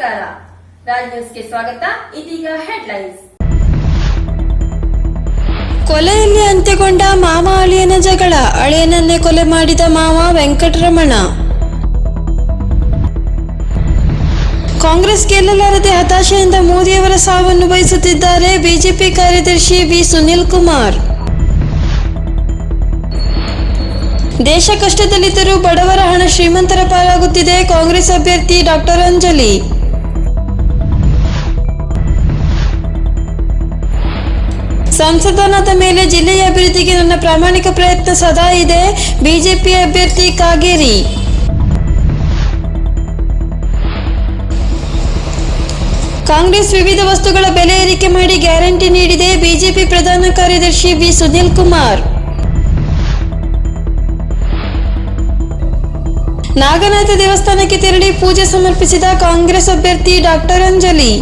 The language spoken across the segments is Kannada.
ರಾಜ್ ನ್ಯೂಸ್ಗೆ ಸ್ವಾಗತ. ಇದೀಗ ಹೆಡ್ಲೈನ್ಸ್ ಕೊಲೆಯಲ್ಲಿ ಅಂತ್ಯಗೊಂಡ ಮಾವ ಅಳಿಯನ ಜಗಳ. ಅಳಿಯನನ್ನೇ ಕೊಲೆ ಮಾಡಿದ ಮಾವ ವೆಂಕಟರಮಣ. ಕಾಂಗ್ರೆಸ್ ಗೆಲ್ಲಲಾರದೆ ಹತಾಶೆಯಿಂದ ಮೋದಿಯವರ ಸಾವನ್ನು ಬಯಸುತ್ತಿದ್ದಾರೆ ಬಿಜೆಪಿ ಕಾರ್ಯದರ್ಶಿ ಬಿ ಸುನಿಲ್ ಕುಮಾರ್. ದೇಶ ಕಷ್ಟದಲ್ಲಿದ್ದರೂ ಬಡವರ ಹಣ ಶ್ರೀಮಂತರ ಪಾಲಾಗುತ್ತಿದೆ ಕಾಂಗ್ರೆಸ್ ಅಭ್ಯರ್ಥಿ ಡಾಕ್ಟರ್ ಅಂಜಲಿ. ಸಂಸದನಾದ ಮೇಲೆ ಜಿಲ್ಲೆಯ ಅಭಿವೃದ್ಧಿಗೆ ನನ್ನ ಪ್ರಾಮಾಣಿಕ ಪ್ರಯತ್ನ ಸದಾ ಇದೆ. ಬಿಜೆಪಿ ಅಭ್ಯರ್ಥಿ ಕಾಗೇರಿ. ಕಾಂಗ್ರೆಸ್ ವಿವಿಧ ವಸ್ತುಗಳ ಬೆಲೆ ಏರಿಕೆ ಮಾಡಿ ಗ್ಯಾರಂಟಿ ನೀಡಿದೆ ಬಿಜೆಪಿ ಪ್ರಧಾನ ಕಾರ್ಯದರ್ಶಿ ವಿ. ಸುನಿಲ್ ಕುಮಾರ್. ನಾಗನಾಥ ದೇವಸ್ಥಾನಕ್ಕೆ ತೆರಳಿ ಪೂಜೆ ಸಮರ್ಪಿಸಿದ ಕಾಂಗ್ರೆಸ್ ಅಭ್ಯರ್ಥಿ ಡಾಕ್ಟರ್ ಅಂಜಲಿ.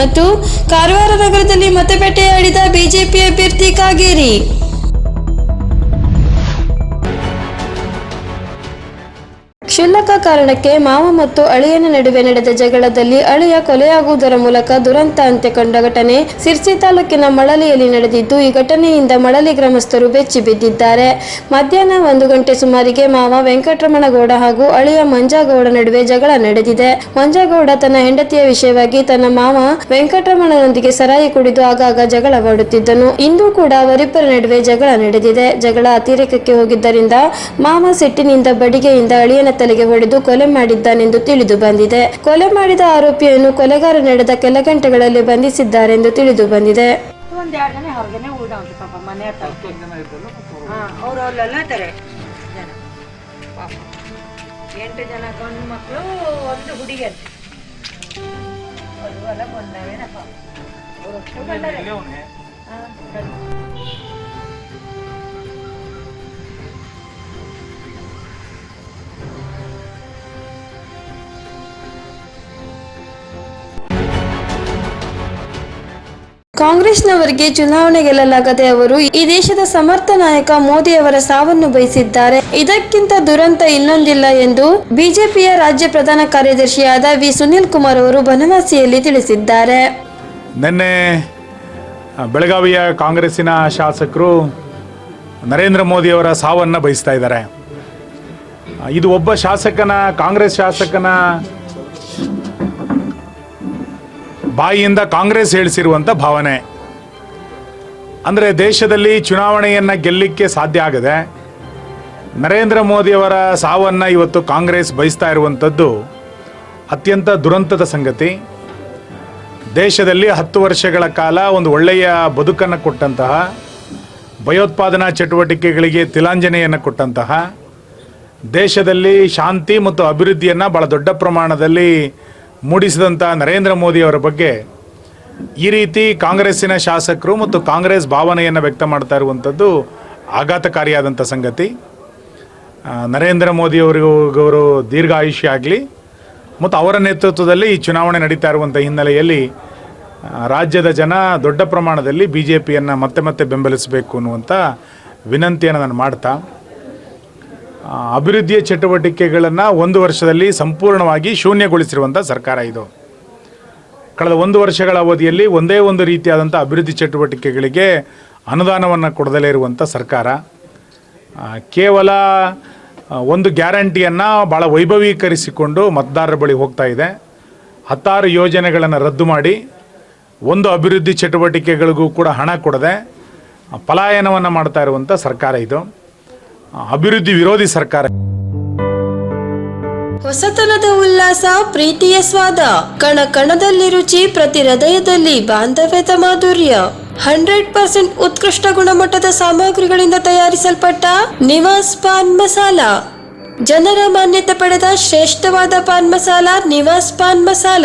ಮತ್ತು ಕಾರವಾರ ನಗರದಲ್ಲಿ ಮತಬೇಟೆಯಾಡಿದ ಬಿಜೆಪಿ ಅಭ್ಯರ್ಥಿ ಕಾಗೇರಿ. ಕ್ಷುಲ್ಲಕ ಕಾರಣಕ್ಕೆ ಮಾವ ಮತ್ತು ಅಳಿಯನ ನಡುವೆ ನಡೆದ ಜಗಳದಲ್ಲಿ ಅಳಿಯ ಕೊಲೆಯಾಗುವುದರ ಮೂಲಕ ದುರಂತ ಅಂತ್ಯ ಕಂಡ ಘಟನೆ ಸಿರ್ಸಿ ತಾಲೂಕಿನ ಮಳಲಿಯಲ್ಲಿ ನಡೆದಿದ್ದು, ಈ ಘಟನೆಯಿಂದ ಮಳಲಿ ಗ್ರಾಮಸ್ಥರು ಬೆಚ್ಚಿ ಬಿದ್ದಿದ್ದಾರೆ. ಮಧ್ಯಾಹ್ನ ಒಂದು ಗಂಟೆ ಸುಮಾರಿಗೆ ಮಾವ ವೆಂಕಟರಮಣಗೌಡ ಹಾಗೂ ಅಳಿಯ ಮಂಜಾಗೌಡ ನಡುವೆ ಜಗಳ ನಡೆದಿದೆ. ಮಂಜಾಗೌಡ ತನ್ನ ಹೆಂಡತಿಯ ವಿಷಯವಾಗಿ ತನ್ನ ಮಾವ ವೆಂಕಟರಮಣನೊಂದಿಗೆ ಸರಾಯಿ ಕುಡಿದು ಆಗಾಗ ಜಗಳವಾಡುತ್ತಿದ್ದನು. ಇಂದು ಕೂಡ ಅವರಿಬ್ಬರ ನಡುವೆ ಜಗಳ ನಡೆದಿದೆ. ಜಗಳ ಅತಿರೇಕಕ್ಕೆ ಹೋಗಿದ್ದರಿಂದ ಮಾವ ಸಿಟ್ಟಿನಿಂದ ಬಡಿಗೆಯಿಂದ ಅಳಿಯನ ತಲೆಗೆ ಹೊಡೆದು ಕೊಲೆ ಮಾಡಿದ್ದಾನೆಂದು ತಿಳಿದು ಬಂದಿದೆ. ಕೊಲೆ ಮಾಡಿದ ಆರೋಪಿಯನ್ನು ಕೊಲೆಗಾರ ನಡೆದ ಕೆಲ ಗಂಟೆಗಳಲ್ಲಿ ಬಂಧಿಸಿದ್ದಾರೆಂದು ತಿಳಿದು ಬಂದಿದೆ. ಒಂದ್ ಎರಡು ಜನ ಹೊರಗನೆ ಉಳ್ದವ್ರಿ ಪಾಪ ಮನೆ ಹತ್ರ. ಹಾ ಅವ್ರು ಅಲ್ಲೆಲ್ಲ ಇದ್ದಾರೆ. ಜನ. ಪಾಪ. ಎಂಟು ಜನ ಗಂಡು ಮಕ್ಕಳು ಒಂದು ಹುಡುಗಿ ಅಂತ. ಬಂದವೇನಪ್ಪ ಕಾಂಗ್ರೆಸ್ನವರಿಗೆ ಚುನಾವಣೆ ಗೆಲ್ಲಲಾಗದೆ ಅವರು ಈ ದೇಶದ ಸಮರ್ಥ ನಾಯಕ ಮೋದಿಯವರ ಸಾವನ್ನು ಬಯಸಿದ್ದಾರೆ. ಇದಕ್ಕಿಂತ ದುರಂತ ಇನ್ನೊಂದಿಲ್ಲ ಎಂದು ಬಿಜೆಪಿಯ ರಾಜ್ಯ ಪ್ರಧಾನ ಕಾರ್ಯದರ್ಶಿಯಾದ ವಿ. ಸುನಿಲ್ ಕುಮಾರ್ ಅವರು ಬನವಾಸಿಯಲ್ಲಿ ತಿಳಿಸಿದ್ದಾರೆ. ನಿನ್ನೆ ಬೆಳಗಾವಿಯ ಕಾಂಗ್ರೆಸ್ಸಿನ ಶಾಸಕರು ನರೇಂದ್ರ ಮೋದಿಯವರ ಸಾವನ್ನು ಬಯಸ್ತಾ ಇದ್ದಾರೆ. ಇದು ಒಬ್ಬ ಶಾಸಕನ, ಕಾಂಗ್ರೆಸ್ ಶಾಸಕನ ಬಾಯಿಯಿಂದ ಕಾಂಗ್ರೆಸ್ ಹೇಳಿಸಿರುವಂಥ ಭಾವನೆ. ಅಂದರೆ ದೇಶದಲ್ಲಿ ಚುನಾವಣೆಯನ್ನು ಗೆಲ್ಲಲಿಕ್ಕೆ ಸಾಧ್ಯ ಆಗದೆ ನರೇಂದ್ರ ಮೋದಿಯವರ ಸಾವನ್ನು ಇವತ್ತು ಕಾಂಗ್ರೆಸ್ ಬಯಸ್ತಾ ಇರುವಂಥದ್ದು ಅತ್ಯಂತ ದುರಂತದ ಸಂಗತಿ. ದೇಶದಲ್ಲಿ ಹತ್ತು ವರ್ಷಗಳ ಕಾಲ ಒಂದು ಒಳ್ಳೆಯ ಬದುಕನ್ನು ಕೊಟ್ಟಂತಹ, ಭಯೋತ್ಪಾದನಾ ಚಟುವಟಿಕೆಗಳಿಗೆ ತಿಲಾಂಜನೆಯನ್ನು ಕೊಟ್ಟಂತಹ, ದೇಶದಲ್ಲಿ ಶಾಂತಿ ಮತ್ತು ಅಭಿವೃದ್ಧಿಯನ್ನು ಭಾಳ ದೊಡ್ಡ ಪ್ರಮಾಣದಲ್ಲಿ ಮೂಡಿಸಿದಂಥ ನರೇಂದ್ರ ಮೋದಿಯವರ ಬಗ್ಗೆ ಈ ರೀತಿ ಕಾಂಗ್ರೆಸ್ಸಿನ ಶಾಸಕರು ಮತ್ತು ಕಾಂಗ್ರೆಸ್ ಭಾವನೆಯನ್ನು ವ್ಯಕ್ತ ಮಾಡ್ತಾ ಇರುವಂಥದ್ದು ಆಘಾತಕಾರಿಯಾದಂಥ ಸಂಗತಿ. ನರೇಂದ್ರ ಮೋದಿಯವರಿಗೂ ಅವರು ದೀರ್ಘಾಯುಷ್ಯ ಆಗಲಿ ಮತ್ತು ಅವರ ನೇತೃತ್ವದಲ್ಲಿ ಈ ಚುನಾವಣೆ ನಡೀತಾ ಇರುವಂಥ ಹಿನ್ನೆಲೆಯಲ್ಲಿ ರಾಜ್ಯದ ಜನ ದೊಡ್ಡ ಪ್ರಮಾಣದಲ್ಲಿ ಬಿ ಜೆ ಪಿಯನ್ನು ಮತ್ತೆ ಮತ್ತೆ ಬೆಂಬಲಿಸಬೇಕು ಅನ್ನುವಂಥ ವಿನಂತಿಯನ್ನು ನಾನು ಮಾಡ್ತಾ ಅಭಿವೃದ್ಧಿಯ ಚಟುವಟಿಕೆಗಳನ್ನು ಒಂದು ವರ್ಷದಲ್ಲಿ ಸಂಪೂರ್ಣವಾಗಿ ಶೂನ್ಯಗೊಳಿಸಿರುವಂಥ ಸರ್ಕಾರ ಇದು. ಕಳೆದ ಒಂದು ವರ್ಷಗಳ ಅವಧಿಯಲ್ಲಿ ಒಂದೇ ಒಂದು ರೀತಿಯಾದಂಥ ಅಭಿವೃದ್ಧಿ ಚಟುವಟಿಕೆಗಳಿಗೆ ಅನುದಾನವನ್ನು ಕೊಡದಲೇ ಇರುವಂಥ ಸರ್ಕಾರ. ಕೇವಲ ಒಂದು ಗ್ಯಾರಂಟಿಯನ್ನು ಭಾಳ ವೈಭವೀಕರಿಸಿಕೊಂಡು ಮತದಾರರ ಬಳಿ ಹೋಗ್ತಾ ಇದೆ. ಹತ್ತಾರು ಯೋಜನೆಗಳನ್ನು ರದ್ದು ಮಾಡಿ, ಒಂದು ಅಭಿವೃದ್ಧಿ ಚಟುವಟಿಕೆಗಳಿಗೂ ಕೂಡ ಹಣ ಕೊಡದೆ ಪಲಾಯನವನ್ನು ಮಾಡ್ತಾ ಇರುವಂಥ ಸರ್ಕಾರ ಇದು. ಅಭಿವೃದ್ಧಿ ವಿರೋಧಿ ಸರ್ಕಾರ. ಹೊಸತನದ ಉಲ್ಲಾಸ, ಪ್ರೀತಿಯ ಸ್ವಾದ ಕಣ ಕಣದಲ್ಲಿ ರುಚಿ, ಪ್ರತಿ ಹೃದಯದಲ್ಲಿ ಬಾಂಧವ್ಯದ ಮಾಧುರ್ಯ. ಹಂಡ್ರೆಡ್ ಪರ್ಸೆಂಟ್ ಉತ್ಕೃಷ್ಟ ಗುಣಮಟ್ಟದ ಸಾಮಗ್ರಿಗಳಿಂದ ತಯಾರಿಸಲ್ಪಟ್ಟ ನಿವಾಸ್ ಪಾನ್ ಮಸಾಲ. ಜನರ ಮಾನ್ಯತೆ ಪಡೆದ ಶ್ರೇಷ್ಠವಾದ ಪಾನ್ ಮಸಾಲ ನಿವಾಸ್ ಪಾನ್ ಮಸಾಲ.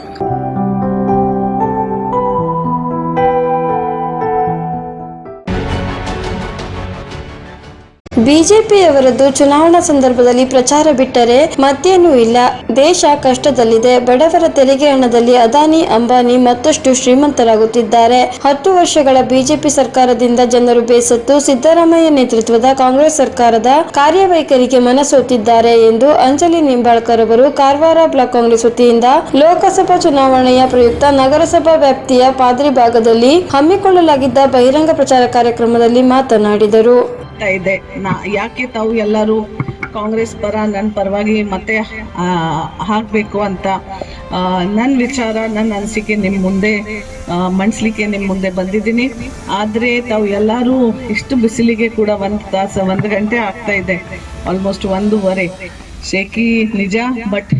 ಬಿಜೆಪಿಯವರದ್ದು ಚುನಾವಣಾ ಸಂದರ್ಭದಲ್ಲಿ ಪ್ರಚಾರ ಬಿಟ್ಟರೆ ಮತ್ತೇನೂ ಇಲ್ಲ. ದೇಶ ಕಷ್ಟದಲ್ಲಿದೆ. ಬಡವರ ತೆರಿಗೆ ಹಣದಲ್ಲಿ ಅದಾನಿ, ಅಂಬಾನಿ ಮತ್ತಷ್ಟು ಶ್ರೀಮಂತರಾಗುತ್ತಿದ್ದಾರೆ. ಹತ್ತು ವರ್ಷಗಳ ಬಿಜೆಪಿ ಸರ್ಕಾರದಿಂದ ಜನರು ಬೇಸತ್ತು ಸಿದ್ದರಾಮಯ್ಯ ನೇತೃತ್ವದ ಕಾಂಗ್ರೆಸ್ ಸರ್ಕಾರದ ಕಾರ್ಯವೈಖರಿಗೆ ಮನಸೋತಿದ್ದಾರೆ ಎಂದು ಅಂಜಲಿ ನಿಂಬಾಳ್ಕರ್ ಅವರು ಕಾರವಾರ ಬ್ಲಾಕ್ ಕಾಂಗ್ರೆಸ್ ವತಿಯಿಂದ ಲೋಕಸಭಾ ಚುನಾವಣೆಯ ಪ್ರಯುಕ್ತ ನಗರಸಭಾ ವ್ಯಾಪ್ತಿಯ ಪಾದ್ರಿ ಭಾಗದಲ್ಲಿ ಹಮ್ಮಿಕೊಳ್ಳಲಾಗಿದ್ದ ಬಹಿರಂಗ ಪ್ರಚಾರ ಕಾರ್ಯಕ್ರಮದಲ್ಲಿ ಮಾತನಾಡಿದರು. ಆಗ್ತಾ ಇದೆ. ನಾ ಯಾಕೆ ತಾವು ಎಲ್ಲರೂ ಕಾಂಗ್ರೆಸ್ ಪರ ನನ್ನ ಪರವಾಗಿ ಮತ್ತೆ ಹಾಕಬೇಕು ಅಂತ ನನ್ನ ವಿಚಾರ ನನ್ನ ಅನಿಸಿಕೆ ನಿಮ್ಮ ಮುಂದೆ ಮಂಡಿಸ್ಲಿಕ್ಕೆ ನಿಮ್ಮ ಮುಂದೆ ಬಂದಿದ್ದೀನಿ. ಆದರೆ ತಾವು ಎಲ್ಲರೂ ಇಷ್ಟು ಬಿಸಿಲಿಗೆ ಕೂಡ ಒಂದು ತಾಸು, ಒಂದು ಗಂಟೆ ಆಗ್ತಾ ಇದೆ. ಆಲ್ಮೋಸ್ಟ್ ಒಂದೂವರೆ. ಶೇಕಿ ನಿಜ, ಬಟ್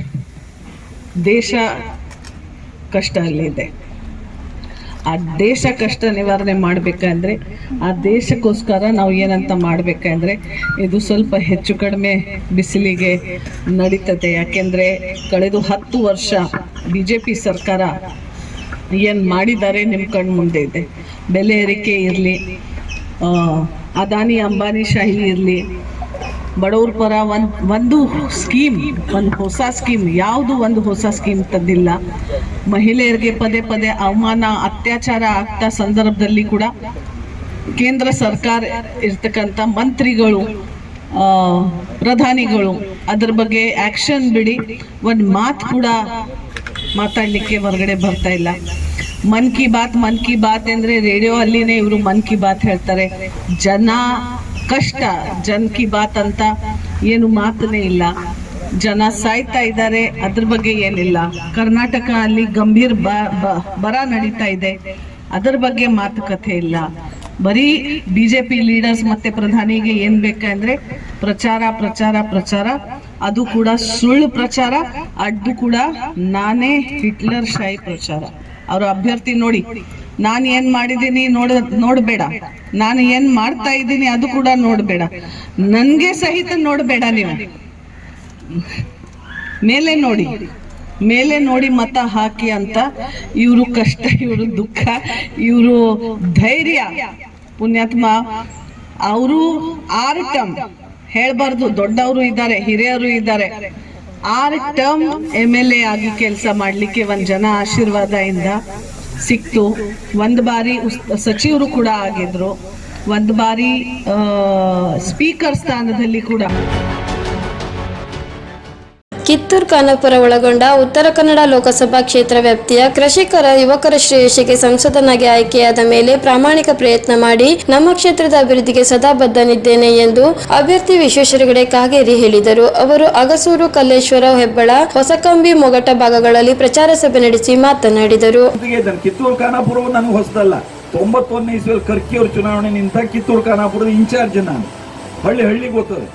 ದೇಶ ಕಷ್ಟ ಅಲ್ಲಿದೆ. ಆ ದೇಶ ಕಷ್ಟ ನಿವಾರಣೆ ಮಾಡಬೇಕಂದ್ರೆ ಆ ದೇಶಕ್ಕೋಸ್ಕರ ನಾವು ಏನಂತ ಮಾಡಬೇಕಂದ್ರೆ ಇದು ಸ್ವಲ್ಪ ಹೆಚ್ಚು ಕಡಿಮೆ ಬಿಸಿಲಿಗೆ ನಡೀತದೆ. ಯಾಕೆಂದರೆ ಕಳೆದ ಹತ್ತು ವರ್ಷ ಬಿ ಜೆ ಪಿ ಸರ್ಕಾರ ಏನು ಮಾಡಿದ್ದಾರೆ ನಿಮ್ಮ ಕಣ್ಣು ಮುಂದೆ ಇದೆ. ಬೆಲೆ ಏರಿಕೆ ಇರಲಿ ಅದಾನಿ ಅಂಬಾನಿ ಶಾಹಿ ಇರಲಿ ಬಡವ್ರ ಪರ ಒಂದು ಒಂದು ಸ್ಕೀಮ್, ಒಂದು ಹೊಸ ಸ್ಕೀಮ್, ಯಾವುದು ಒಂದು ಹೊಸ ಸ್ಕೀಮ್ ತಂದಿಲ್ಲ. ಮಹಿಳೆಯರಿಗೆ ಪದೇ ಪದೇ ಅವಮಾನ, ಅತ್ಯಾಚಾರ ಆಗ್ತಾ ಸಂದರ್ಭದಲ್ಲಿ ಕೂಡ ಕೇಂದ್ರ ಸರ್ಕಾರ ಇರ್ತಕ್ಕಂಥ ಮಂತ್ರಿಗಳು ಪ್ರಧಾನಿಗಳು ಅದ್ರ ಬಗ್ಗೆ ಆಕ್ಷನ್ ಬಿಡಿ. ಒಂದು ಮಾತು ಕೂಡ ಮಾತಾಡಲಿಕ್ಕೆ ಹೊರಗಡೆ ಬರ್ತಾ ಇಲ್ಲ. ಮನ್ ಕಿ ಬಾತ್, ಮನ್ ಕಿ ಬಾತ್ ಅಂದ್ರೆ ರೇಡಿಯೋ ಅಲ್ಲಿನೇ ಇವರು ಮನ್ ಕಿ ಬಾತ್ ಹೇಳ್ತಾರೆ. ಜನ ಕಷ್ಟ, ಜನ್ ಕಿ ಬಾತ್ ಅಂತ ಏನು ಮಾತನೇ ಇಲ್ಲ. ಜನ ಸಾಯ್ತಾ ಇದ್ದಾರೆ, ಅದ್ರ ಬಗ್ಗೆ ಏನಿಲ್ಲ. ಕರ್ನಾಟಕ ಅಲ್ಲಿ ಗಂಭೀರ ಬರ ನಡೀತಾ ಇದೆ. ಅದರ ಬಗ್ಗೆ ಮಾತುಕತೆ ಇಲ್ಲ. ಬರೀ ಬಿಜೆಪಿ ಲೀಡರ್ಸ್ ಮತ್ತೆ ಪ್ರಧಾನಿಗೆ ಏನ್ ಬೇಕಂದ್ರೆ ಪ್ರಚಾರ ಪ್ರಚಾರ ಪ್ರಚಾರ. ಅದು ಕೂಡ ಸುಳ್ಳು ಪ್ರಚಾರ ಅದು ಕೂಡ ನಾನೇ ಹಿಟ್ಲರ್ ಶಾಹಿ ಪ್ರಚಾರ. ಅವರ ಅಭ್ಯರ್ಥಿ ನೋಡಿ ನಾನು ಏನ್ ಮಾಡಿದ್ದೀನಿ ನೋಡ ನೋಡ್ಬೇಡ. ನಾನು ಏನ್ ಮಾಡ್ತಾ ಇದ್ದೀನಿ ಅದು ಕೂಡ ನೋಡ್ಬೇಡ. ನನ್ಗೆ ಸಹಿತ ನೋಡ್ಬೇಡ ನೀವು. ಮೇಲೆ ನೋಡಿ. ಮೇಲೆ ನೋಡಿ ಮತ ಹಾಕಿ ಅಂತ ಇವರು ಕಷ್ಟ, ಇವರು ದುಃಖ, ಇವರು ಧೈರ್ಯ. ಪುಣ್ಯಾತ್ಮ, ಅವರು ಆರು ಟಮ್ ಹೇಳ್ಬಾರ್ದು, ದೊಡ್ಡವರು ಇದ್ದಾರೆ, ಹಿರಿಯರು ಇದ್ದಾರೆ. ಆರು ಟರ್ಮ್ ಎಂ ಎಲ್ ಎ ಆಗಿ ಕೆಲಸ ಮಾಡ್ಲಿಕ್ಕೆ ಒಂದ್ ಜನ ಆಶೀರ್ವಾದದಿಂದ ಸಿಕ್ತು. ಒಂದ್ ಬಾರಿ ಸಚಿವರು ಕೂಡ ಆಗಿದ್ರು. ಒಂದ್ ಬಾರಿ ಸ್ಪೀಕರ್ ಸ್ಥಾನದಲ್ಲಿ ಕೂಡ. ಕಿತ್ತೂರು ಖಾನಾಪುರ ಒಳಗೊಂಡ ಉತ್ತರ ಕನ್ನಡ ಲೋಕಸಭಾ ಕ್ಷೇತ್ರ ವ್ಯಾಪ್ತಿಯ ಕೃಷಿಕರ ಯುವಕರ ಶ್ರೇಯಸ್ಸಿಗೆ ಸಂಸದನಾಗಿ ಆಯ್ಕೆಯಾದ ಮೇಲೆ ಪ್ರಾಮಾಣಿಕ ಪ್ರಯತ್ನ ಮಾಡಿ ನಮ್ಮ ಕ್ಷೇತ್ರದ ಅಭಿವೃದ್ಧಿಗೆ ಸದಾ ಬದ್ಧನಿದ್ದೇನೆ ಎಂದು ಅಭ್ಯರ್ಥಿ ವಿಶ್ವೇಶ್ವರಗಡೆ ಕಾಗೇರಿ ಹೇಳಿದರು. ಅವರು ಅಗಸೂರು ಕಲ್ಲೇಶ್ವರ ಹೆಬ್ಬಳ, ಹೊಸಕಂಬಿ, ಮೊಗಟ ಭಾಗಗಳಲ್ಲಿ ಪ್ರಚಾರ ಸಭೆ ನಡೆಸಿ ಮಾತನಾಡಿದರು. ಕಿತ್ತೂರು ಖಾನಾಪುರದ ಇನ್ಚಾರ್ಜ್ ನಾನು. ಹಳ್ಳಿ ಹಳ್ಳಿ ಗೊತ್ತದೆ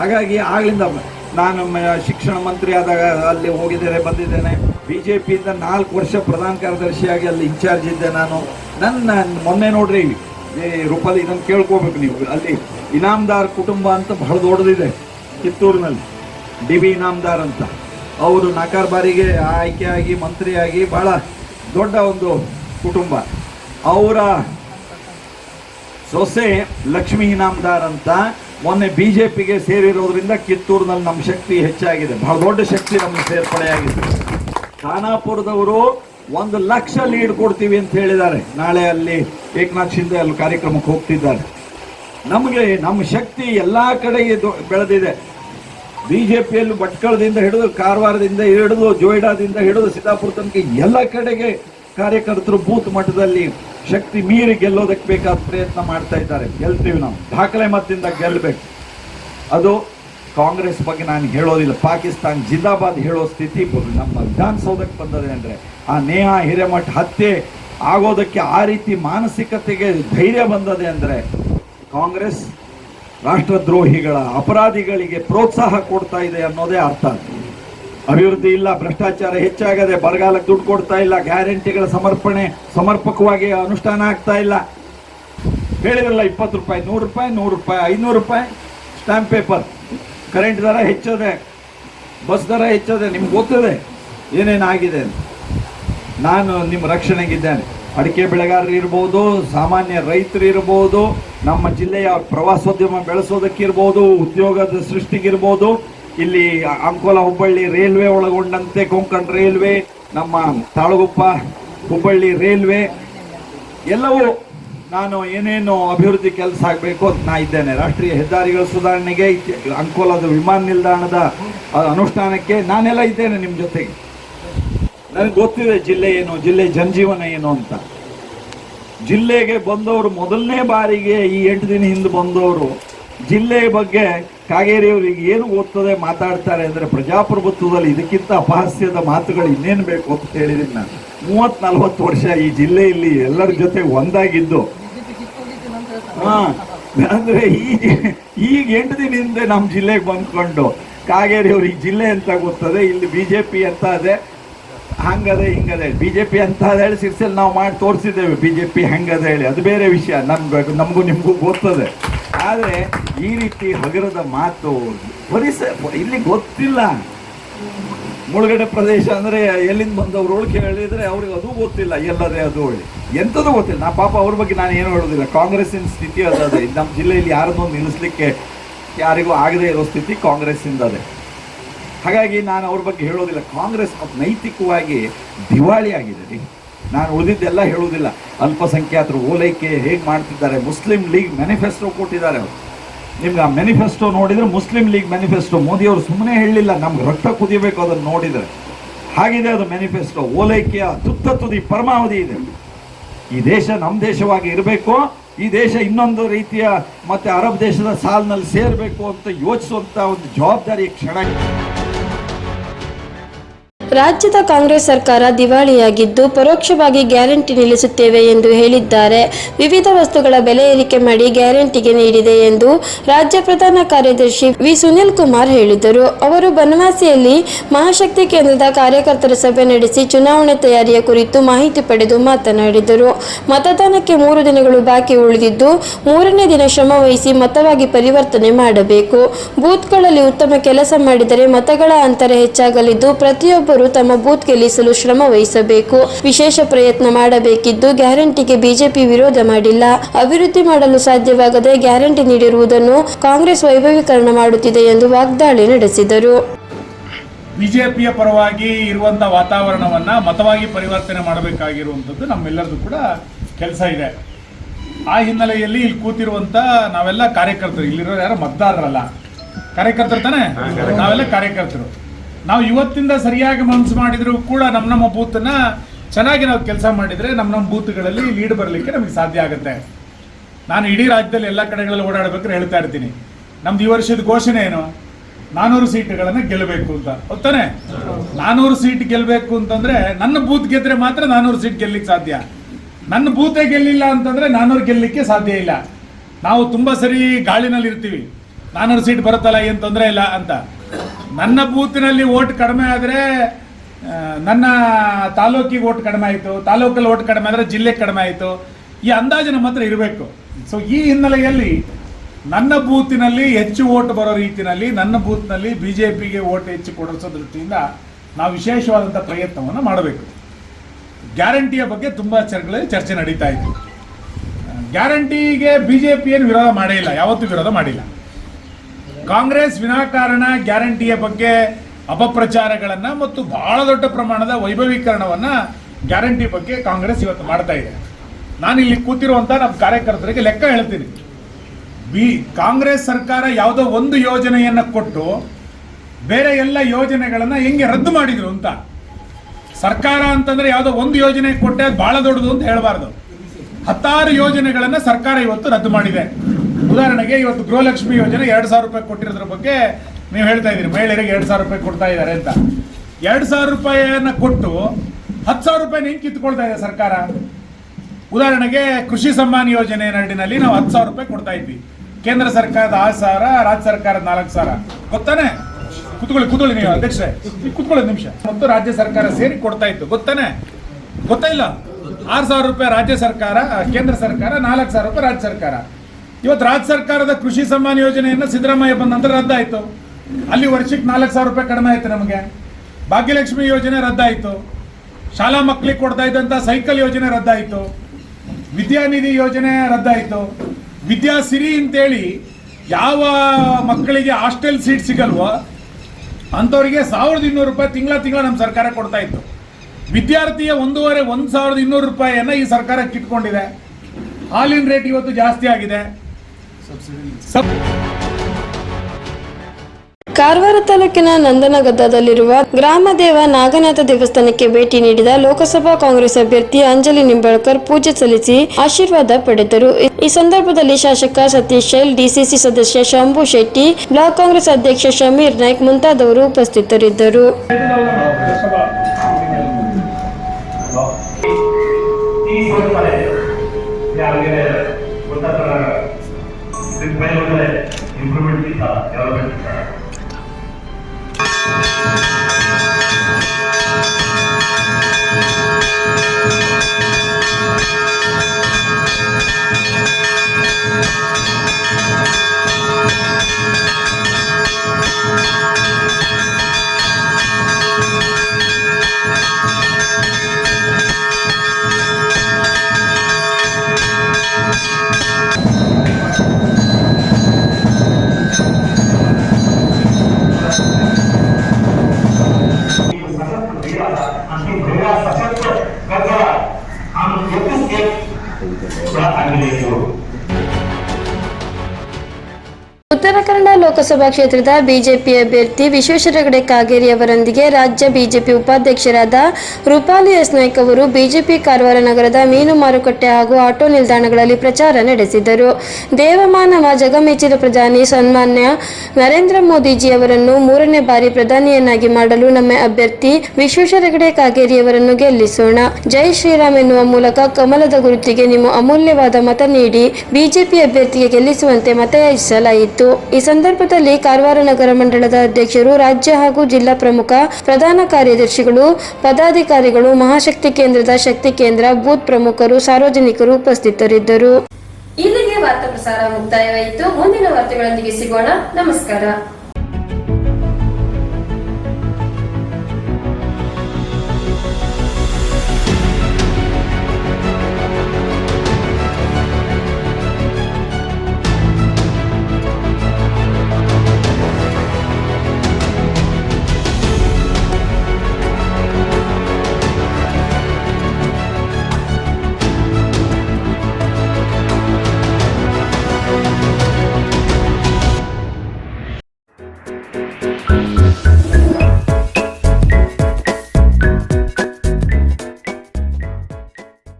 ಹಾಗಾಗಿ ಆಗ್ಲಿಂದ ನಾನು ಶಿಕ್ಷಣ ಮಂತ್ರಿ ಆದಾಗ ಅಲ್ಲಿ ಹೋಗಿದ್ದೇನೆ, ಬಂದಿದ್ದೇನೆ. ಬಿ ಜೆ ಪಿಯಿಂದ ನಾಲ್ಕು ವರ್ಷ ಪ್ರಧಾನ ಕಾರ್ಯದರ್ಶಿಯಾಗಿ ಅಲ್ಲಿ ಇನ್ಚಾರ್ಜ್ ಇದ್ದೆ ನಾನು. ನನ್ನ ಮೊನ್ನೆ ನೋಡ್ರಿ, ಈ ರೂಪಲ್ಲಿ ಇದನ್ನು ಕೇಳ್ಕೋಬೇಕು ನೀವು. ಅಲ್ಲಿ ಇನಾಮ್ದಾರ್ ಕುಟುಂಬ ಅಂತ ಬಹಳ ದೊಡ್ಡದಿದೆ ಕಿತ್ತೂರಿನಲ್ಲಿ. ಡಿ ಬಿ ಇನಾಮ್ದಾರ್ ಅಂತ. ಅವರು ನಾಲ್ಕಾರು ಬಾರಿಗೆ ಆಯ್ಕೆಯಾಗಿ, ಮಂತ್ರಿಯಾಗಿ ಬಹಳ ದೊಡ್ಡ ಒಂದು ಕುಟುಂಬ. ಅವರ ಸೊಸೆ ಲಕ್ಷ್ಮೀ ಇನಾಮ್ದಾರ್ ಅಂತ. ಮೊನ್ನೆ ಬಿಜೆಪಿಗೆ ಸೇರಿರೋದ್ರಿಂದ ಕಿತ್ತೂರಿನಲ್ಲಿ ನಮ್ಮ ಶಕ್ತಿ ಹೆಚ್ಚಾಗಿದೆ. ಬಹಳ ದೊಡ್ಡ ಶಕ್ತಿ ನಮ್ಮ ಸೇರ್ಪಡೆಯಾಗಿದೆ. ಖಾನಾಪುರದವರು ಒಂದು ಲಕ್ಷ ಲೀಡ್ ಕೊಡ್ತೀವಿ ಅಂತ ಹೇಳಿದ್ದಾರೆ. ನಾಳೆ ಅಲ್ಲಿ ಏಕನಾಥ್ ಶಿಂದೆ ಅಲ್ಲಿ ಕಾರ್ಯಕ್ರಮಕ್ಕೆ ಹೋಗ್ತಿದ್ದಾರೆ. ನಮಗೆ, ನಮ್ಮ ಶಕ್ತಿ ಎಲ್ಲ ಕಡೆಗೆ ಬೆಳೆದಿದೆ. ಪಿಯಲ್ಲಿ ಭಟ್ಕಳದಿಂದ ಹಿಡಿದು ಕಾರವಾರದಿಂದ ಹಿಡಿದು ಜೋಯ್ಡಾದಿಂದ ಹಿಡಿದು ಸಿದ್ದಾಪುರ ತನಕ ಎಲ್ಲ ಕಡೆಗೆ ಕಾರ್ಯಕರ್ತರು ಬೂತ್ ಮಟ್ಟದಲ್ಲಿ ಶಕ್ತಿ ಮೀರಿ ಗೆಲ್ಲೋದಕ್ಕೆ ಬೇಕಾದ ಪ್ರಯತ್ನ ಮಾಡ್ತಾ ಇದ್ದಾರೆ. ಗೆಲ್ತೀವಿ ನಾವು. ದಾಖಲೆ ಮತದಿಂದ ಗೆಲ್ಲಬೇಕು ಅದು ಕಾಂಗ್ರೆಸ್ ಬಗ್ಗೆ ನಾನು ಹೇಳೋದಿಲ್ಲ. ಪಾಕಿಸ್ತಾನ್ ಜಿಂದಾಬಾದ್ ಹೇಳೋ ಸ್ಥಿತಿ ನಮ್ಮ ವಿಧಾನಸೌಧಕ್ಕೆ ಬಂದದೆ ಅಂದರೆ ಆ ನೇಹಾ ಹಿರೇಮಠ ಹತ್ಯೆ ಆಗೋದಕ್ಕೆ ಆ ರೀತಿ ಮಾನಸಿಕತೆಗೆ ಧೈರ್ಯ ಬಂದದೆ ಅಂದರೆ ಕಾಂಗ್ರೆಸ್ ರಾಷ್ಟ್ರದ್ರೋಹಿಗಳ ಅಪರಾಧಿಗಳಿಗೆ ಪ್ರೋತ್ಸಾಹ ಕೊಡ್ತಾ ಇದೆ ಅನ್ನೋದೇ ಅರ್ಥ. ಅಭಿವೃದ್ಧಿ ಇಲ್ಲ, ಭ್ರಷ್ಟಾಚಾರ ಹೆಚ್ಚಾಗದೆ ಬರಗಾಲಕ್ಕೆ ದುಡ್ಡು ಕೊಡ್ತಾ ಇಲ್ಲ, ಗ್ಯಾರಂಟಿಗಳ ಸಮರ್ಪಣೆ ಸಮರ್ಪಕವಾಗಿ ಅನುಷ್ಠಾನ ಆಗ್ತಾ ಇಲ್ಲ. ಹೇಳಿದ್ರಲ್ಲ, ಇಪ್ಪತ್ತು ರೂಪಾಯಿ, ನೂರು ರೂಪಾಯಿ ನೂರು ರೂಪಾಯಿ, ಐನೂರು ರೂಪಾಯಿ ಸ್ಟ್ಯಾಂಪ್ ಪೇಪರ್ ಕರೆಂಟ್ ದರ ಹೆಚ್ಚದೆ ಬಸ್ ದರ ಹೆಚ್ಚದೆ, ನಿಮ್ಗೆ ಗೊತ್ತದೆ ಏನೇನು ಆಗಿದೆ ನಾನು ನಿಮ್ಮ ರಕ್ಷಣೆಗಿದ್ದೇನೆ. ಅಡಿಕೆ ಬೆಳೆಗಾರರು ಇರ್ಬೋದು, ಸಾಮಾನ್ಯ ರೈತರು ಇರ್ಬೋದು, ನಮ್ಮ ಜಿಲ್ಲೆಯ ಪ್ರವಾಸೋದ್ಯಮ ಬೆಳೆಸೋದಕ್ಕಿರ್ಬೋದು, ಉದ್ಯೋಗದ ಸೃಷ್ಟಿಗಿರ್ಬೋದು ಇಲ್ಲಿ ಅಂಕೋಲ ಹುಬ್ಬಳ್ಳಿ ರೈಲ್ವೆ ಒಳಗೊಂಡಂತೆ ಕೊಂಕಣ್ ರೈಲ್ವೆ, ನಮ್ಮ ತಾಳಗುಪ್ಪ ಹುಬ್ಬಳ್ಳಿ ರೈಲ್ವೆ, ಎಲ್ಲವೂ ನಾನು ಏನೇನು ಅಭಿವೃದ್ಧಿ ಕೆಲಸ ಆಗಬೇಕು ಅಂತ ನಾ ಇದ್ದೇನೆ. ರಾಷ್ಟ್ರೀಯ ಹೆದ್ದಾರಿಗಳ ಸುಧಾರಣೆಗೆ ಅಂಕೋಲದ ವಿಮಾನ ನಿಲ್ದಾಣದ ಅನುಷ್ಠಾನಕ್ಕೆ ನಾನೆಲ್ಲ ಇದ್ದೇನೆ ನಿಮ್ಮ ಜೊತೆಗೆ. ನನಗೆ ಗೊತ್ತಿದೆ ಜಿಲ್ಲೆ ಏನು, ಜಿಲ್ಲೆ ಜನಜೀವನ ಏನು ಅಂತ. ಜಿಲ್ಲೆಗೆ ಬಂದವರು ಮೊದಲನೇ ಬಾರಿಗೆ ಈ ಎಂಟು ದಿನ ಹಿಂದೆ ಬಂದವರು. ಜಿಲ್ಲೆ ಬಗ್ಗೆ ಕಾಗೇರಿಯವರಿಗೆ ಏನು ಗೊತ್ತದೆ ಮಾತಾಡ್ತಾರೆ ಅಂದರೆ ಪ್ರಜಾಪ್ರಭುತ್ವದಲ್ಲಿ ಇದಕ್ಕಿಂತ ಅಪಹಾಸ್ಯದ ಮಾತುಗಳು ಇನ್ನೇನು ಬೇಕು ಅಂತ ಹೇಳಿದ್ದೀನಿ ನಾನು. ಮೂವತ್ತು ನಲ್ವತ್ತು ವರ್ಷ ಈ ಜಿಲ್ಲೆಯಲ್ಲಿ ಎಲ್ಲರ ಜೊತೆ ಒಂದಾಗಿದ್ದು. ಹಾಂ, ಅಂದ್ರೆ ಈಗ ಈಗ ಎಂಟು ದಿನ ಹಿಂದೆ ನಮ್ಮ ಜಿಲ್ಲೆಗೆ ಬಂದ್ಕೊಂಡು ಕಾಗೇರಿ ಈ ಜಿಲ್ಲೆ ಅಂತ ಗೊತ್ತದೆ, ಇಲ್ಲಿ ಬಿಜೆಪಿ ಅಂತ ಅದೇ, ಹಂಗದೆ ಹಿಂಗದೆ. ಬಿಜೆಪಿ ಅಂತ ಹೇಳಿ ಸಿರ್ಸಲ್ಲಿ ನಾವು ಮಾಡಿ ತೋರಿಸಿದ್ದೇವೆ, ಬಿಜೆಪಿ ಹೆಂಗದೆ ಹೇಳಿ. ಅದು ಬೇರೆ ವಿಷಯ, ನಮ್ಗೆ, ನಮಗೂ ನಿಮಗೂ ಗೊತ್ತದೆ. ಆದರೆ ಈ ರೀತಿ ಹಗರದ ಮಾತು ಪರಿಸರ ಇಲ್ಲಿ ಗೊತ್ತಿಲ್ಲ. ಮುಳುಗಡೆ ಪ್ರದೇಶ ಅಂದ್ರೆ ಎಲ್ಲಿಂದ ಬಂದವರು ಕೇಳಿದರೆ ಅವ್ರಿಗೆ ಅದು ಗೊತ್ತಿಲ್ಲ, ಎಲ್ಲದೇ ಅದು ಹೇಳಿ. ಎಂಥದ್ದು ಗೊತ್ತಿಲ್ಲ. ನಾ ಪಾಪ ಅವ್ರ ಬಗ್ಗೆ ನಾನು ಏನು ಹೇಳೋದಿಲ್ಲ. ಕಾಂಗ್ರೆಸ್ಸಿನ ಸ್ಥಿತಿ ಅದೇ ನಮ್ಮ ಜಿಲ್ಲೆಯಲ್ಲಿ ಯಾರನ್ನೂ ನಿಲ್ಲಿಸ್ಲಿಕ್ಕೆ ಯಾರಿಗೂ ಆಗದೇ ಇರೋ ಸ್ಥಿತಿ ಕಾಂಗ್ರೆಸ್ಸಿಂದ ಅದೇ. ಹಾಗಾಗಿ ನಾನು ಅವ್ರ ಬಗ್ಗೆ ಹೇಳೋದಿಲ್ಲ. ಕಾಂಗ್ರೆಸ್ ನೈತಿಕವಾಗಿ ದಿವಾಳಿ ಆಗಿದೆ ರೀ ನಾನು ಉಳಿದಿದ್ದೆಲ್ಲ ಹೇಳುವುದಿಲ್ಲ. ಅಲ್ಪಸಂಖ್ಯಾತರು ಓಲೈಕೆ ಹೇಗೆ ಮಾಡ್ತಿದ್ದಾರೆ? ಮುಸ್ಲಿಂ ಲೀಗ್ ಮ್ಯಾನಿಫೆಸ್ಟೋ ಕೊಟ್ಟಿದ್ದಾರೆ ಅವರು. ನಿಮ್ಗೆ ಆ ಮ್ಯಾನಿಫೆಸ್ಟೋ ನೋಡಿದರೆ ಮುಸ್ಲಿಂ ಲೀಗ್ ಮ್ಯಾನಿಫೆಸ್ಟೋ. ಮೋದಿಯವರು ಸುಮ್ಮನೆ ಹೇಳಲಿಲ್ಲ ನಮ್ಗೆ ರಕ್ತ ಕುದಿಯಬೇಕು ಅದನ್ನು ನೋಡಿದರೆ. ಹಾಗಿದೆ ಅದು ಮ್ಯಾನಿಫೆಸ್ಟೋ. ಓಲೈಕೆಯ ತುತ್ತ ತುದಿ ಪರಮಾವಧಿ ಇದೆ. ಈ ದೇಶ ನಮ್ಮ ದೇಶವಾಗಿ ಇರಬೇಕು, ಈ ದೇಶ ಇನ್ನೊಂದು ರೀತಿಯ ಮತ್ತೆ ಅರಬ್ ದೇಶದ ಸಾಲಿನಲ್ಲಿ ಸೇರಬೇಕು ಅಂತ ಯೋಚಿಸುವಂಥ ಒಂದು ಜವಾಬ್ದಾರಿ ಕ್ಷಣ ರಾಜ್ಯದ ಕಾಂಗ್ರೆಸ್ ಸರ್ಕಾರ ದಿವಾಳಿಯಾಗಿದ್ದು, ಪರೋಕ್ಷವಾಗಿ ಗ್ಯಾರಂಟಿ ನಿಲ್ಲಿಸುತ್ತೇವೆ ಎಂದು ಹೇಳಿದ್ದಾರೆ. ವಿವಿಧ ವಸ್ತುಗಳ ಬೆಲೆ ಏರಿಕೆ ಮಾಡಿ ಗ್ಯಾರಂಟಿಗೆ ನೀಡಿದೆ ಎಂದು ರಾಜ್ಯ ಪ್ರಧಾನ ಕಾರ್ಯದರ್ಶಿ ವಿ. ಸುನಿಲ್ ಕುಮಾರ್ ಹೇಳಿದರು. ಅವರು ಬನವಾಸಿಯಲ್ಲಿ ಮಹಾಶಕ್ತಿ ಕೇಂದ್ರದ ಕಾರ್ಯಕರ್ತರ ಸಭೆ ನಡೆಸಿ ಚುನಾವಣೆ ತಯಾರಿಯ ಕುರಿತು ಮಾಹಿತಿ ಪಡೆದು ಮಾತನಾಡಿದರು. ಮತದಾನಕ್ಕೆ ಮೂರು ದಿನಗಳು ಬಾಕಿ ಉಳಿದಿದ್ದು, ಮೂರನೇ ದಿನ ಶ್ರಮ ಮತವಾಗಿ ಪರಿವರ್ತನೆ ಮಾಡಬೇಕು. ಬೂತ್ಗಳಲ್ಲಿ ಉತ್ತಮ ಕೆಲಸ ಮಾಡಿದರೆ ಮತಗಳ ಅಂತರ ಹೆಚ್ಚಾಗಲಿದ್ದು, ಪ್ರತಿಯೊಬ್ಬರು ತಮ್ಮ ಬೂತ್ ಗೆಲ್ಲಿಸಲು ಶ್ರಮ ವಹಿಸಬೇಕು. ವಿಶೇಷ ಪ್ರಯತ್ನ ಮಾಡಬೇಕಿದ್ದು ಗ್ಯಾರಂಟಿಗೆ ಬಿಜೆಪಿ ವಿರೋಧ ಮಾಡಿಲ್ಲ. ಅಭಿವೃದ್ಧಿ ಮಾಡಲು ಸಾಧ್ಯವಾಗದೆ ಗ್ಯಾರಂಟಿ ನೀಡಿರುವುದನ್ನು ಕಾಂಗ್ರೆಸ್ ವೈಭವೀಕರಣ ಮಾಡುತ್ತಿದೆ ಎಂದು ವಾಗ್ದಾಳಿ ನಡೆಸಿದರು. ಬಿಜೆಪಿಯ ಪರವಾಗಿ ಇರುವಂತಹ ವಾತಾವರಣವನ್ನ ಮತವಾಗಿ ಪರಿವರ್ತನೆ ಮಾಡಬೇಕಾಗಿರುವಂಥದ್ದು ನಮ್ಮೆಲ್ಲರದು ಕೂಡ ಕೆಲಸ ಇದೆ. ಆ ಹಿನ್ನೆಲೆಯಲ್ಲಿ ಇಲ್ಲಿ ಕೂತಿರುವಂತ ನಾವೆಲ್ಲ ಕಾರ್ಯಕರ್ತರು. ಇಲ್ಲಿರೋ ಯಾರು ಮತದಾರರಲ್ಲ. ಕಾರ್ಯಕರ್ತರು ತಾನೆ? ನಾವೆಲ್ಲ ಕಾರ್ಯಕರ್ತರು. ನಾವು ಇವತ್ತಿಂದ ಸರಿಯಾಗಿ ಮನಸ್ಸು ಮಾಡಿದರೂ ಕೂಡ ನಮ್ಮ ನಮ್ಮ ಬೂತನ್ನ ಚೆನ್ನಾಗಿ ನಾವು ಕೆಲಸ ಮಾಡಿದ್ರೆ ನಮ್ಮ ನಮ್ಮ ಬೂತ್ಗಳಲ್ಲಿ ಲೀಡ್ ಬರಲಿಕ್ಕೆ ನಮಗೆ ಸಾಧ್ಯ ಆಗುತ್ತೆ. ನಾನು ಇಡೀ ರಾಜ್ಯದಲ್ಲಿ ಎಲ್ಲ ಕಡೆಗಳಲ್ಲಿ ಓಡಾಡಬೇಕಾದ್ರೆ ಹೇಳ್ತಾ ಇರ್ತೀನಿ. ನಮ್ದು ಈ ವರ್ಷದ ಘೋಷಣೆ ಏನು? ನಾನೂರು ಸೀಟ್ಗಳನ್ನು ಗೆಲ್ಲಬೇಕು ಅಂತ. ಗೊತ್ತಾನೆ? ನಾನೂರು ಸೀಟ್ ಗೆಲ್ಲಬೇಕು ಅಂತಂದ್ರೆ ನನ್ನ ಬೂತ್ ಗೆದ್ರೆ ಮಾತ್ರ ನಾನೂರು ಸೀಟ್ ಗೆಲ್ಲಿಕ್ಕೆ ಸಾಧ್ಯ. ನನ್ನ ಬೂತೆ ಗೆಲ್ಲಿಲ್ಲ ಅಂತಂದ್ರೆ ನಾನೂರು ಗೆಲ್ಲಲಿಕ್ಕೆ ಸಾಧ್ಯ ಇಲ್ಲ. ನಾವು ತುಂಬಾ ಸರಿ ಗಾಳಿನಲ್ಲಿ ಇರ್ತೀವಿ ನಾನೂರು ಸೀಟ್ ಬರುತ್ತಲ್ಲ ಏನು ತೊಂದರೆ ಇಲ್ಲ ಅಂತ. ನನ್ನ ಬೂತ್ನಲ್ಲಿ ಓಟ್ ಕಡಿಮೆ ಆದರೆ ನನ್ನ ತಾಲೂಕಿಗೆ ಓಟ್ ಕಡಿಮೆ ಆಯಿತು, ತಾಲೂಕಲ್ಲಿ ಓಟ್ ಕಡಿಮೆ ಆದರೆ ಜಿಲ್ಲೆ ಕಡಿಮೆ ಆಯಿತು. ಈ ಅಂದಾಜು ನಮ್ಮ ಹತ್ರ ಇರಬೇಕು. ಸೊ ಈ ಹಿನ್ನೆಲೆಯಲ್ಲಿ ನನ್ನ ಬೂತಿನಲ್ಲಿ ಹೆಚ್ಚು ಓಟ್ ಬರೋ ರೀತಿಯಲ್ಲಿ ನನ್ನ ಬೂತ್ನಲ್ಲಿ ಬಿ ಜೆ ಪಿಗೆ ಓಟ್ ಹೆಚ್ಚು ಕೊಡಿಸೋ ದೃಷ್ಟಿಯಿಂದ ನಾವು ವಿಶೇಷವಾದಂಥ ಪ್ರಯತ್ನವನ್ನು ಮಾಡಬೇಕು. ಗ್ಯಾರಂಟಿಯ ಬಗ್ಗೆ ತುಂಬ ಚರ್ಚೆಗಳಲ್ಲಿ ಚರ್ಚೆ ನಡೀತಾ ಇತ್ತು ಗ್ಯಾರಂಟಿಗೆ ಬಿ ಜೆ ಪಿ ಏನು ವಿರೋಧ ಮಾಡೇ ಇಲ್ಲ, ಯಾವತ್ತೂ ವಿರೋಧ ಮಾಡಿಲ್ಲ. ಕಾಂಗ್ರೆಸ್ ವಿನಾಕಾರಣ ಗ್ಯಾರಂಟಿಯ ಬಗ್ಗೆ ಅಪಪ್ರಚಾರಗಳನ್ನು ಮತ್ತು ಬಹಳ ದೊಡ್ಡ ಪ್ರಮಾಣದ ವೈಭವೀಕರಣವನ್ನು ಗ್ಯಾರಂಟಿ ಬಗ್ಗೆ ಕಾಂಗ್ರೆಸ್ ಇವತ್ತು ಮಾಡ್ತಾ ಇದೆ. ನಾನು ಇಲ್ಲಿ ಕೂತಿರುವಂಥ ನಮ್ಮ ಕಾರ್ಯಕರ್ತರಿಗೆ ಲೆಕ್ಕ ಹೇಳ್ತೀನಿ. ಬಿ, ಕಾಂಗ್ರೆಸ್ ಸರ್ಕಾರ ಯಾವುದೋ ಒಂದು ಯೋಜನೆಯನ್ನು ಕೊಟ್ಟು ಬೇರೆ ಎಲ್ಲ ಯೋಜನೆಗಳನ್ನು ಹೆಂಗೆ ರದ್ದು ಮಾಡಿದ್ರು ಅಂತ. ಸರ್ಕಾರ ಅಂತಂದ್ರೆ ಯಾವುದೋ ಒಂದು ಯೋಜನೆ ಕೊಟ್ಟೆ ಅದು ಬಹಳ ದೊಡ್ಡದು ಅಂತ ಹೇಳಬಾರ್ದು. ಹತ್ತಾರು ಯೋಜನೆಗಳನ್ನು ಸರ್ಕಾರ ಇವತ್ತು ರದ್ದು ಮಾಡಿದೆ. ಉದಾಹರಣೆಗೆ ಇವತ್ತು ಗೃಹಲಕ್ಷ್ಮಿ ಯೋಜನೆ ಎರಡು ಸಾವಿರ ರೂಪಾಯಿ ಕೊಟ್ಟಿರೋದ್ರ ಬಗ್ಗೆ ನೀವು ಹೇಳ್ತಾ ಇದ್ದೀರಿ. ಮಹಿಳೆಯರಿಗೆ ಎರಡು ಸಾವಿರ ರೂಪಾಯಿ ಕೊಡ್ತಾ ಇದ್ದಾರೆ ಅಂತ. ಎರಡು ಸಾವಿರ ರೂಪಾಯಿಯನ್ನ ಕೊಟ್ಟು ಹತ್ತು ಸಾವಿರ ರೂಪಾಯಿ ಹೆಂಗೆ ಕಿತ್ಕೊಳ್ತಾ ಇದೆ ಸರ್ಕಾರ? ಉದಾಹರಣೆಗೆ ಕೃಷಿ ಸಮ್ಮಾನ್ ಯೋಜನೆ ನಡಿನಲ್ಲಿ ನಾವು ಹತ್ತು ಸಾವಿರ ರೂಪಾಯಿ ಕೊಡ್ತಾ ಇದ್ವಿ. ಕೇಂದ್ರ ಸರ್ಕಾರದ ಆರು ಸಾವಿರ, ರಾಜ್ಯ ಸರ್ಕಾರದ ನಾಲ್ಕು ಸಾವಿರ. ಗೊತ್ತಾನೆ? ಕುತ್ಕೊಳ್ಳಿ ಕುತ್ಕೊಳ್ಳಿ ನೀವು ಅಧ್ಯಕ್ಷರೇ. ನೀವು ಕುತ್ಕೊಳ್ಳಿ ನಿಮಿಷ. ಮತ್ತು ರಾಜ್ಯ ಸರ್ಕಾರ ಸೇರಿ ಕೊಡ್ತಾ ಇತ್ತು. ಗೊತ್ತಾನೆ? ಗೊತ್ತಾ ಇಲ್ಲ ಆರು ಸಾವಿರ ರೂಪಾಯಿ ರಾಜ್ಯ ಸರ್ಕಾರ, ಕೇಂದ್ರ ಸರ್ಕಾರ, ನಾಲ್ಕು ಸಾವಿರ ರೂಪಾಯಿ ರಾಜ್ಯ ಸರ್ಕಾರ. ಇವತ್ತು ರಾಜ್ಯ ಸರ್ಕಾರದ ಕೃಷಿ ಸಮ್ಮಾನ ಯೋಜನೆಯನ್ನು ಸಿದ್ದರಾಮಯ್ಯ ಬಂದ ನಂತರ ರದ್ದಾಯಿತು. ಅಲ್ಲಿ ವರ್ಷಕ್ಕೆ ನಾಲ್ಕು ಸಾವಿರ ರೂಪಾಯಿ ಕಡಿಮೆ ಆಯಿತು ನಮಗೆ. ಭಾಗ್ಯಲಕ್ಷ್ಮಿ ಯೋಜನೆ ರದ್ದಾಯಿತು. ಶಾಲಾ ಮಕ್ಕಳಿಗೆ ಕೊಡ್ತಾ ಇದ್ದಂಥ ಸೈಕಲ್ ಯೋಜನೆ ರದ್ದಾಯಿತು. ವಿದ್ಯಾನಿಧಿ ಯೋಜನೆ ರದ್ದಾಯಿತು. ವಿದ್ಯಾ ಸಿರಿ ಅಂತೇಳಿ ಯಾವ ಮಕ್ಕಳಿಗೆ ಹಾಸ್ಟೆಲ್ ಸೀಟ್ ಸಿಗಲ್ವೋ ಅಂಥವ್ರಿಗೆ ಸಾವಿರದ ಇನ್ನೂರು ರೂಪಾಯಿ ತಿಂಗಳ ತಿಂಗಳ ನಮ್ಮ ಸರ್ಕಾರ ಕೊಡ್ತಾ ಇತ್ತು ವಿದ್ಯಾರ್ಥಿಯ ಒಂದೂವರೆ, ಒಂದು ಸಾವಿರದ ಇನ್ನೂರು ರೂಪಾಯಿಯನ್ನು ಈ ಸರ್ಕಾರ ಇಟ್ಕೊಂಡಿದೆ. ಹಾಲಿನ ರೇಟ್ ಇವತ್ತು ಜಾಸ್ತಿ ಆಗಿದೆ. ಕಾರವಾರ ತಾಲೂಕಿನ ನಂದನಗದ್ದದಲ್ಲಿರುವ ಗ್ರಾಮದೇವ ನಾಗನಾಥ ದೇವಸ್ಥಾನಕ್ಕೆ ಭೇಟಿ ನೀಡಿದ ಲೋಕಸಭಾ ಕಾಂಗ್ರೆಸ್ ಅಭ್ಯರ್ಥಿ ಅಂಜಲಿ ನಿಂಬಾಳ್ಕರ್ ಪೂಜೆ ಸಲ್ಲಿಸಿ ಆಶೀರ್ವಾದ ಪಡೆದರು. ಈ- ಸಂದರ್ಭದಲ್ಲಿ ಶಾಸಕ ಸತೀಶ್ ಶೈಲ್, ಡಿಸಿಸಿ ಸದಸ್ಯ ಶಂಭು ಶೆಟ್ಟಿ, ಬ್ಲಾಕ್ ಕಾಂಗ್ರೆಸ್ ಅಧ್ಯಕ್ಷ ಶಮೀರ್ ನಾಯ್ಕ್ ಮುಂತಾದವರು ಉಪಸ್ಥಿತರಿದ್ದರು. 여러분입니다. ಲೋಕಸಭಾ ಕ್ಷೇತ್ರದ ಬಿಜೆಪಿ ಅಭ್ಯರ್ಥಿ ವಿಶ್ವೇಶ್ವರ ಹೆಗಡೆ ಕಾಗೇರಿ ಅವರೊಂದಿಗೆ ರಾಜ್ಯ ಬಿಜೆಪಿ ಉಪಾಧ್ಯಕ್ಷರಾದ ರೂಪಾಲಿ ಎಸ್ ನಾಯ್ಕ್ ಅವರು ಬಿಜೆಪಿ ಕಾರವಾರ ನಗರದ ಮೀನು ಮಾರುಕಟ್ಟೆ ಹಾಗೂ ಆಟೋ ನಿಲ್ದಾಣಗಳಲ್ಲಿ ಪ್ರಚಾರ ನಡೆಸಿದರು. ದೇವಮಾನವ ಜಗಮೆಚ್ಚಿದ ಪ್ರಧಾನಿ ಸನ್ಮಾನ್ಯ ನರೇಂದ್ರ ಮೋದಿಜಿ ಅವರನ್ನು ಮೂರನೇ ಬಾರಿ ಪ್ರಧಾನಿಯನ್ನಾಗಿ ಮಾಡಲು ನಮ್ಮ ಅಭ್ಯರ್ಥಿ ವಿಶ್ವೇಶ್ವರ ಹೆಗಡೆ ಕಾಗೇರಿ ಅವರನ್ನು ಗೆಲ್ಲಿಸೋಣ. ಜೈ ಶ್ರೀರಾಮ್ ಎನ್ನುವ ಮೂಲಕ ಕಮಲದ ಗುರುತಿಗೆ ನಿಮ್ಮ ಅಮೂಲ್ಯವಾದ ಮತ ನೀಡಿ ಬಿಜೆಪಿ ಅಭ್ಯರ್ಥಿಗೆ ಗೆಲ್ಲಿಸುವಂತೆ ಮತಯಾಚಿಸಲಾಯಿತು. ಈ ಸಂದರ್ಭದಲ್ಲಿ ಕಾರವಾರ ನಗರ ಮಂಡಳದ ಅಧ್ಯಕ್ಷರು, ರಾಜ್ಯ ಹಾಗೂ ಜಿಲ್ಲಾ ಪ್ರಮುಖ ಪ್ರಧಾನ ಕಾರ್ಯದರ್ಶಿಗಳು, ಪದಾಧಿಕಾರಿಗಳು, ಮಹಾಶಕ್ತಿ ಕೇಂದ್ರದ ಶಕ್ತಿ ಕೇಂದ್ರ, ಬೂತ್ ಪ್ರಮುಖರು, ಸಾರ್ವಜನಿಕರು ಉಪಸ್ಥಿತರಿದ್ದರು. ಇಲ್ಲಿಗೆ ವಾರ್ತಾ ಪ್ರಸಾರ ಮುಕ್ತಾಯವಾಯಿತು. ಮುಂದಿನ ವಾರ್ತೆಗಳೊಂದಿಗೆ ಸಿಗೋಣ. ನಮಸ್ಕಾರ.